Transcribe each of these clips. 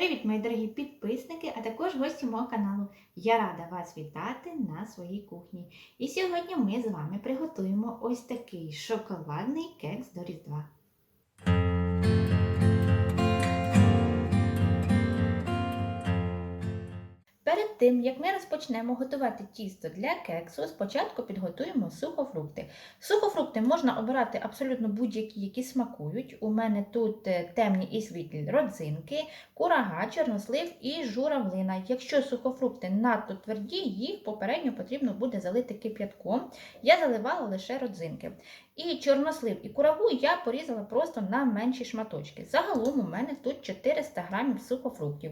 Привіт, мої дорогі підписники, а також гості мого каналу. Я рада вас вітати на своїй кухні. І сьогодні ми з вами приготуємо ось такий шоколадний кекс до Різдва. Перед тим, як ми розпочнемо готувати тісто для кексу, спочатку підготуємо сухофрукти. Сухофрукти можна обирати абсолютно будь-які, які смакують. У мене тут е, темні і світлі родзинки, курага, чорнослив і журавлина. Якщо сухофрукти надто тверді, їх попередньо потрібно буде залити кип'ятком. Я заливала лише родзинки. І чорнослив і курагу я порізала просто на менші шматочки. Загалом у мене тут 400 грамів сухофруктів.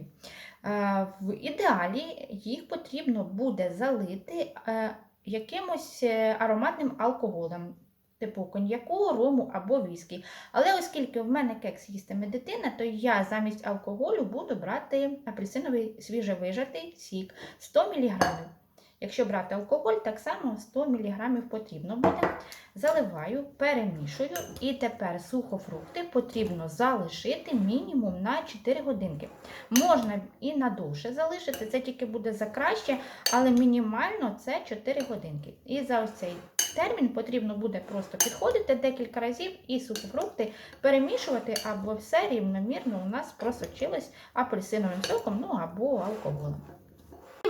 Е, В ідеалі їх потрібно буде залити е, якимось е, ароматним алкоголем, типу коньяку, рому або віскі. Але оскільки в мене кекс їстиме дитина, то я замість алкоголю буду брати апельсиновий свіжевижатий сік 100 мг. Якщо брати алкоголь, так само 100 мг потрібно буде. Заливаю, перемішую і тепер сухофрукти потрібно залишити мінімум на 4 годинки. Можна і надовше залишити, це тільки буде за краще, але мінімально це 4 годинки. І за ось цей термін потрібно буде просто підходити декілька разів і сухофрукти перемішувати, або все рівномірно у нас просочилось апельсиновим соком, ну або алкоголем.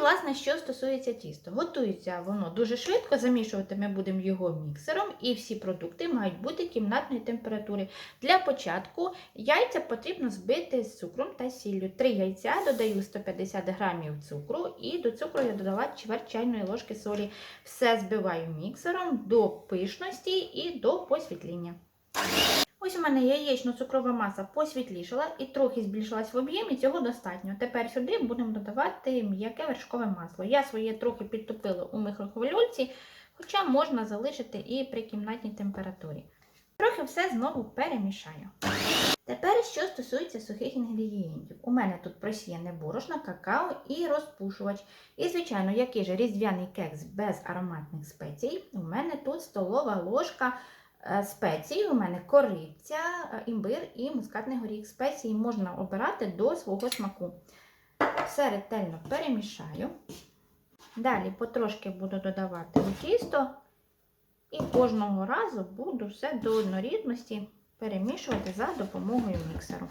Власне, що стосується тіста, готується воно дуже швидко, замішувати ми будемо його міксером, і всі продукти мають бути кімнатної температури. Для початку яйця потрібно збити з цукром та сіллю. Три яйця додаю 150 грамів цукру, і до цукру я додала чверть чайної ложки солі. Все збиваю міксером до пишності і до посвітління. Ось у мене яєчно-цукрова маса посвітлішала і трохи збільшилась в об'ємі, цього достатньо. Тепер сюди будемо додавати м'яке вершкове масло. Я своє трохи підтопила у мікрохвильовці, хоча можна залишити і при кімнатній температурі. Трохи все знову перемішаю. Тепер, що стосується сухих інгредієнтів. У мене тут просіяне борошно, какао і розпушувач. І, звичайно, який же різдвяний кекс без ароматних спецій. У мене тут столова ложка спецій. У мене кориця, е, імбир і мускатний горіх. Спеції можна обирати до свого смаку. Все ретельно перемішаю. Далі потрошки буду додавати у тісто. І кожного разу буду все до однорідності перемішувати за допомогою міксеру.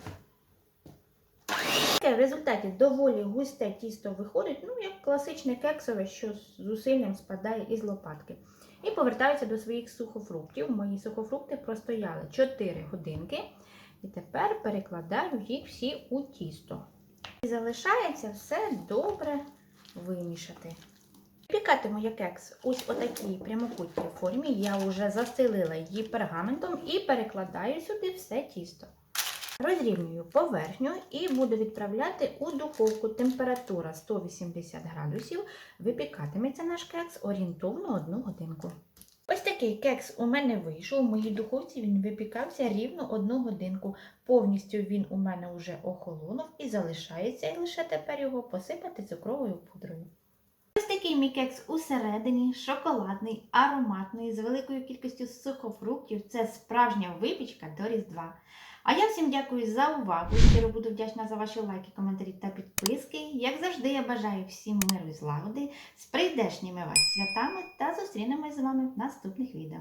В результаті доволі густе тісто виходить, ну, як класичне кексове, що з зусиллям спадає із лопатки. І повертаюся до своїх сухофруктів. Мої сухофрукти простояли 4 годинки. І тепер перекладаю їх всі у тісто. І залишається все добре вимішати. Пікатиму я кекс ось отакій прямокутній формі. Я вже застелила її пергаментом і перекладаю сюди все тісто. Розрівнюю поверхню і буду відправляти у духовку. Температура 180 градусів. Випікатиметься наш кекс орієнтовно 1 годинку. Ось такий кекс у мене вийшов. У моїй духовці він випікався рівно 1 годинку. Повністю він у мене вже охолонув і залишається лише тепер його посипати цукровою пудрою. Такий мій усередині, шоколадний, ароматний, з великою кількістю сухофруктів. Це справжня випічка до Різдва. А я всім дякую за увагу. Щиро буду вдячна за ваші лайки, коментарі та підписки. Як завжди, я бажаю всім миру і злагоди, з прийдешніми вас святами та зустрінемось з вами в наступних відео.